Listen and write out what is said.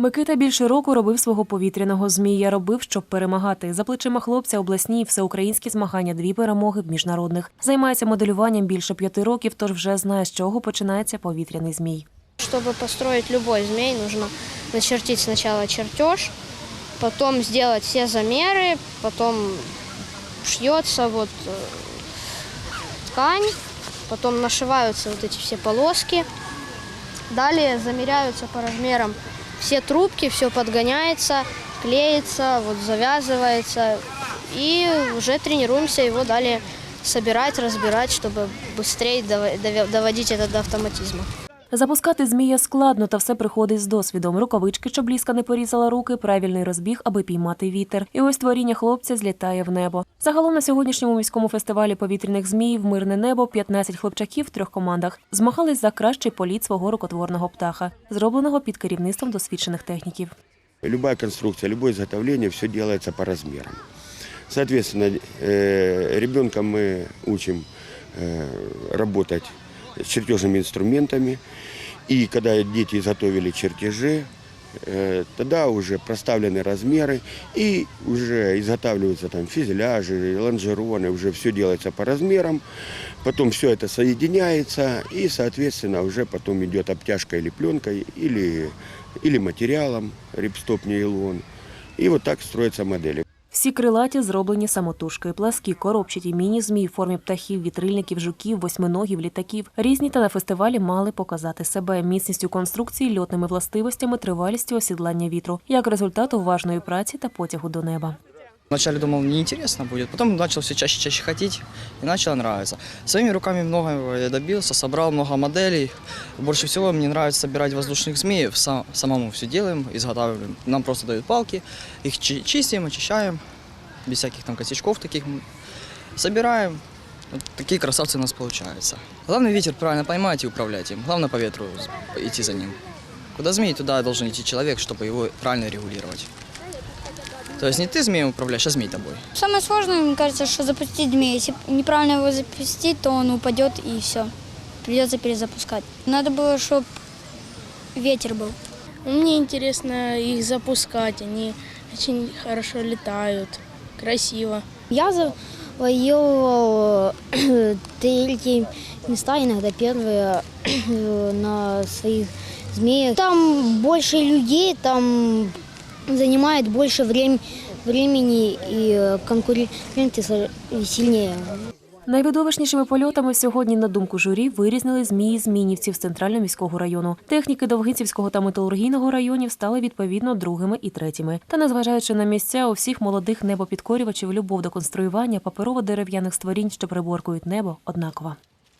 Микита більше року робив свого повітряного змія. Робив, щоб перемагати. За плечима хлопця обласні і всеукраїнські змагання, дві перемоги в міжнародних. Займається моделюванням більше п'яти років, тож вже знає, з чого починається повітряний змій. Чтобы построить любой змей, нужно начертить сначала чертеж, потом сделать все замеры, потом шьется вот э, ткань, потом нашиваются вот эти все полоски. Далее замеряются по размерам все трубки, все подгоняется, клеится, вот завязывается. И уже тренируемся его далее собирать, разбирать, чтобы быстрее дово- дове- доводить это до автоматизма. Запускати змія складно, та все приходить з досвідом. Рукавички, щоб бліска не порізала руки, правильний розбіг, аби піймати вітер. І ось творіння хлопця злітає в небо. Загалом на сьогоднішньому міському фестивалі повітряних зміїв Мирне небо 15 хлопчаків в трьох командах змагались за кращий політ свого рукотворного птаха, зробленого під керівництвом досвідчених техніків. Любая конструкция, любое изготовление, все делается по размерам. Соответственно, э, ребенка мы учим э, работать чертежными инструментами. И когда дети изготовили чертежи, э, тогда уже проставлены размеры и уже изготавливаются там фюзеляжи, лонжероны, уже все делается по размерам. Потом все это соединяется и, соответственно, уже потом идет обтяжка или пленкой, или, или материалом, рипстоп, нейлон. И вот так строятся модели. Всі крилаті зроблені самотужки, пласкі, коробчаті, міні-змії в формі птахів, вітрильників, жуків, восьминогів, літаків. Різні та на фестивалі мали показати себе міцністю конструкції, льотними властивостями, тривалістю осідлання вітру, як результат уважної праці та потягу до неба. Вначале думал, неинтересно будет, потом начал все чаще и чаще хотеть, и начало нравиться. Своими руками многого я добился, собрал много моделей. Больше всего мне нравится собирать воздушных змеев, сам- самому все делаем, изготавливаем. Нам просто дают палки, их чи- чистим, очищаем, без всяких там косячков таких. Собираем, вот такие красавцы у нас получаются. Главное ветер правильно поймать и управлять им, главное по ветру идти за ним. Куда змей, туда должен идти человек, чтобы его правильно регулировать. То есть не ты змеем управляешь, а змей тобой. Самое сложное, мне кажется, что запустить змея. Если неправильно его запустить, то он упадет и все. Придется перезапускать. Надо было, чтобы ветер был. Мне интересно их запускать, они очень хорошо летают, красиво. Я завоевывал третьи места, иногда первые на своих змеях. Там больше людей, там занимает больше врем- времени и конкуренты сильнее. Найвидовищнішими польотами сьогодні, на думку журі, вирізнили змії змінівців з центрального міського району. Техніки Довгинцівського та металургійного районів стали відповідно другими і третіми. Та незважаючи на місця, у всіх молодих небопідкорювачів любов до конструювання паперово-дерев'яних створінь, що приборкують небо, однакова.